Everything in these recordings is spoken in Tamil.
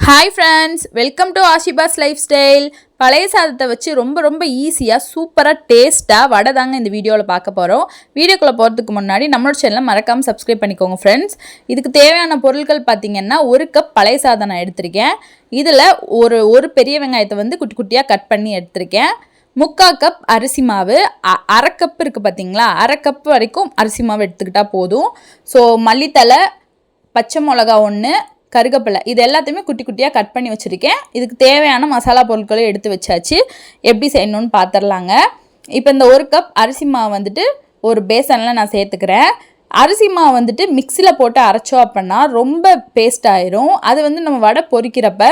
Hi friends welcome to Ashipas life style பழைய சாதத்தை வச்சு ரொம்ப ரொம்ப ஈஸியாக சூப்பராக டேஸ்ட்டாக வடை தாங்க இந்த வீடியோவில் பார்க்க போகிறோம் வீடியோக்குள்ளே போகிறதுக்கு முன்னாடி நம்மளோட சேனலை மறக்காமல் சப்ஸ்கிரைப் பண்ணிக்கோங்க ஃப்ரெண்ட்ஸ் இதுக்கு தேவையான பொருட்கள் பார்த்திங்கன்னா ஒரு கப் பழைய சாதம் நான் எடுத்திருக்கேன். இதில் ஒரு ஒரு பெரிய வெங்காயத்தை வந்து குட்டி குட்டியாக கட் பண்ணி எடுத்திருக்கேன். முக்கால் கப் அரிசி மாவு அ- அரை கப் இருக்குது பார்த்தீங்களா? அரை கப் வரைக்கும் அரிசி மாவு எடுத்துக்கிட்டால் போதும். ஸோ மல்லித்தலை பச்சை மிளகா ஒன்று கருகப்பில்லை இது எல்லாத்தையுமே குட்டி குட்டியாக கட் பண்ணி வச்சுருக்கேன். இதுக்கு தேவையான மசாலா பொருட்களும் எடுத்து வச்சாச்சு. எப்படி செய்யணும்னு பார்த்துடலாங்க இப்போ இந்த ஒரு கப் அரிசி மாவு வந்துட்டு ஒரு பேசனில் நான் சேர்த்துக்கிறேன். அரிசி மாவு வந்துட்டு மிக்சியில் போட்டு அரைச்சோம் அப்படின்னா ரொம்ப பேஸ்ட் ஆயிரும். அது வந்து நம்ம வடை பொரிக்கிறப்ப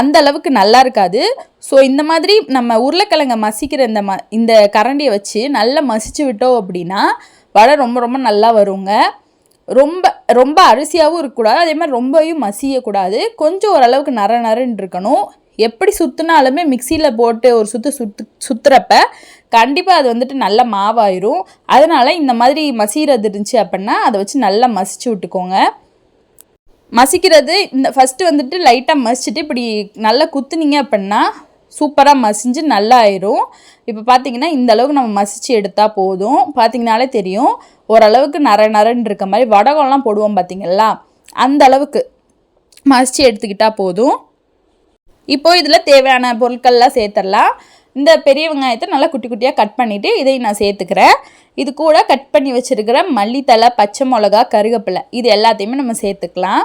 அந்த அளவுக்கு நல்லா இருக்காது. ஸோ இந்த மாதிரி நம்ம உருளைக்கிழங்க மசிக்கிற இந்த ம இந்த கரண்டியை வச்சு நல்லா மசிச்சு விட்டோம் அப்படின்னா வடை ரொம்ப ரொம்ப நல்லா வருங்க. ரொம்ப ரொம்ப அரிசியாகவும் இருக்கக்கூடாது அதே மாதிரி ரொம்பவும் மசியக்கூடாது. கொஞ்சம் ஓரளவுக்கு நர நரன்னு இருக்கணும். எப்படி சுற்றினாலுமே மிக்சியில் போட்டு ஒரு சுற்று சுத்து சுற்றுறப்ப கண்டிப்பாக அது வந்துட்டு நல்ல மாவாயிரும். அதனால் இந்த மாதிரி மசிகிறது இருந்துச்சு அப்படின்னா அதை வச்சு நல்லா மசிச்சு விட்டுக்கோங்க. மசிக்கிறது இந்த ஃபஸ்ட்டு வந்துட்டு லைட்டாக மசிச்சுட்டு இப்படி நல்லா குத்துனீங்க அப்படின்னா சூப்பராக மசிஞ்சு நல்லா ஆயிரும் இப்போ பார்த்தீங்கன்னா இந்த அளவுக்கு நம்ம மசிச்சு எடுத்தால் போதும். பார்த்தீங்கனாலே தெரியும். ஓரளவுக்கு நர நரன்னு இருக்க மாதிரி வடகம்லாம் போடுவோம் பார்த்தீங்களா அந்த அளவுக்கு மசிச்சு எடுத்துக்கிட்டால் போதும். இப்போ இதில் தேவையான பொருட்கள்லாம் சேர்த்துடலாம் இந்த பெரிய வெங்காயத்தை நல்லா குட்டி குட்டியாக கட் பண்ணிவிட்டு இதையும் நான் சேர்த்துக்கிறேன். இது கூட கட் பண்ணி வச்சுருக்கிற மல்லித்தலை பச்சை மிளகா கருவேப்பிலை இது எல்லாத்தையுமே நம்ம சேர்த்துக்கலாம்.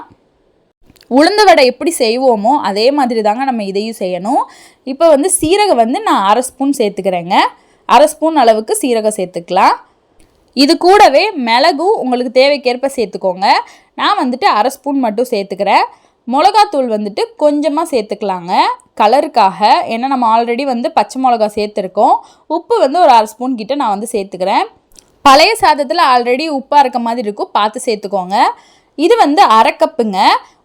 உளுந்த வடை எப்படி செய்வோமோ அதே மாதிரி தாங்க நம்ம இதையும் செய்யணும். இப்போ வந்து சீரகம் வந்து நான் அரை ஸ்பூன் சேர்த்துக்கிறேங்க. அரை ஸ்பூன் அளவுக்கு சீரகம் சேர்த்துக்கலாம். இது கூடவே மிளகும் உங்களுக்கு தேவைக்கேற்ப சேர்த்துக்கோங்க. நான் வந்துட்டு அரை ஸ்பூன் மட்டும் சேர்த்துக்கிறேன். மிளகாத்தூள் வந்துட்டு கொஞ்சமாக சேர்த்துக்கலாங்க. கலருக்காக ஏன்னா நம்ம ஆல்ரெடி வந்து பச்சை மிளகா சேர்த்துருக்கோம். உப்பு வந்து ஒரு அரை ஸ்பூன் கிட்ட நான் வந்து சேர்த்துக்கிறேன். பழைய சாதத்தில் ஆல்ரெடி உப்பாக இருக்க மாதிரி இருக்கும். பார்த்து சேர்த்துக்கோங்க. இது வந்து அரைக்கப்புங்க.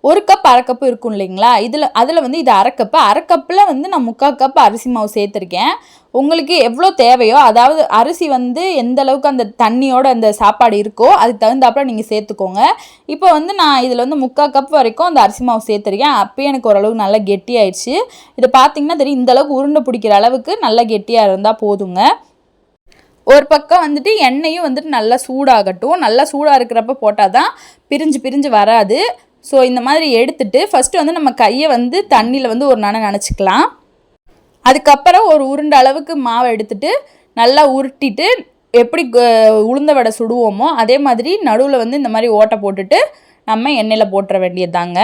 ஒரு கப் அரைக்கப்பு இருக்கும் இல்லைங்களா? இதில் அதில் வந்து இது அரைக்கப்பு. அரைக்கப்பில் வந்து நான் முக்கால் கப் அரிசி மாவு சேர்த்துருக்கேன். உங்களுக்கு எவ்வளோ தேவையோ அதாவது அரிசி வந்து எந்த அளவுக்கு அந்த தண்ணியோட அந்த சாப்பாடு இருக்கோ அதுக்கு தகுந்தாப்புல நீங்கள் சேர்த்துக்கோங்க. இப்போ வந்து நான் இதில் வந்து முக்கால் கப் வரைக்கும் அந்த அரிசி மாவு சேர்த்துருக்கேன். அப்பயே எனக்கு ஓரளவுக்கு நல்லா கெட்டியாயிடுச்சு. இதை பார்த்தீங்கன்னா தெரியும் இந்த அளவுக்கு உருண்டை பிடிக்கிற அளவுக்கு நல்லா கெட்டியாக இருந்தால் போதுங்க. ஒரு பக்கம் வந்துட்டு எண்ணெயும் வந்துட்டு நல்லா சூடாகட்டும். நல்லா சூடாக இருக்கிறப்ப போட்டால் தான் பிரிஞ்சு பிரிஞ்சு வராது. ஸோ இந்த மாதிரி எடுத்துட்டு ஃபஸ்ட்டு வந்து நம்ம கையை வந்து தண்ணியில் வந்து ஒரு நனை நினச்சிக்கலாம். அதுக்கப்புறம் ஒரு உருண்டை அளவுக்கு மாவை எடுத்துட்டு நல்லா உருட்டிட்டு எப்படி உளுந்த வடை சுடுவோமோ அதே மாதிரி நடுவில் வந்து இந்த மாதிரி ஓட்டை போட்டுட்டு நம்ம எண்ணெயில் போட்டுற வேண்டியதுதாங்க.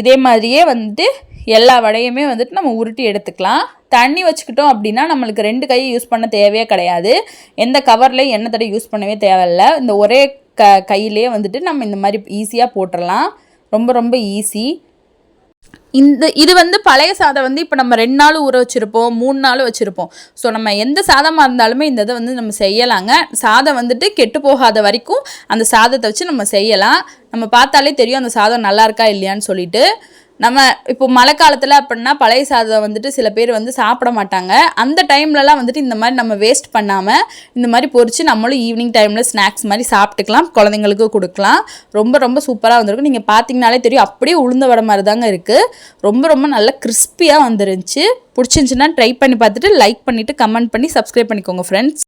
இதே மாதிரியே வந்துட்டு எல்லா வடையுமே வந்துட்டு நம்ம உருட்டி எடுத்துக்கலாம். தண்ணி வச்சுக்கிட்டோம் அப்படின்னா நம்மளுக்கு ரெண்டு கையை யூஸ் பண்ண தேவையே கிடையாது. எந்த கவர்லேயும் எண்ணெய் தடவை யூஸ் பண்ணவே தேவையில்ல. இந்த ஒரே க கையிலே வந்துட்டு நம்ம இந்த மாதிரி ஈஸியாக போட்டுடலாம் ரொம்ப ரொம்ப ஈஸி இந்த இது வந்து பழைய சாதம் வந்து இப்போ நம்ம ரெண்டு நாள் ஊற வச்சுருப்போம் மூணு நாள் வச்சுருப்போம். ஸோ நம்ம எந்த சாதமாக இருந்தாலுமே இந்த இதை வந்து நம்ம செய்யலாங்க. சாதம் வந்துட்டு கெட்டு போகாத வரைக்கும் அந்த சாதத்தை வச்சு நம்ம செய்யலாம். நம்ம பார்த்தாலே தெரியும் அந்த சாதம் நல்லா இருக்கா இல்லையான்னு சொல்லிட்டு. நம்ம இப்போ மழை காலத்தில் அப்படின்னா பழைய சாதம் வந்துட்டு சில பேர் வந்து சாப்பிட மாட்டாங்க. அந்த டைம்லலாம் வந்துட்டு இந்த மாதிரி நம்ம வேஸ்ட் பண்ணாமல் இந்த மாதிரி பொரிச்சு நம்மளும் ஈவினிங் டைமில் ஸ்நாக்ஸ் மாதிரி சாப்பிட்டுக்கலாம் குழந்தைங்களுக்கு கொடுக்கலாம். ரொம்ப ரொம்ப சூப்பராக வந்திருக்கும் நீங்கள் பார்த்தீங்கனாலே தெரியும். அப்படியே உளுந்த வர மாதிரி தாங்க இருக்குது ரொம்ப ரொம்ப நல்ல கிறிஸ்பியாக வந்துருந்துச்சு. பிடிச்சிருந்துச்சுன்னா ட்ரை பண்ணி பார்த்துட்டு லைக் பண்ணிவிட்டு கமெண்ட் பண்ணி சப்ஸ்கிரைப் பண்ணிக்கோங்க ஃப்ரெண்ட்ஸ்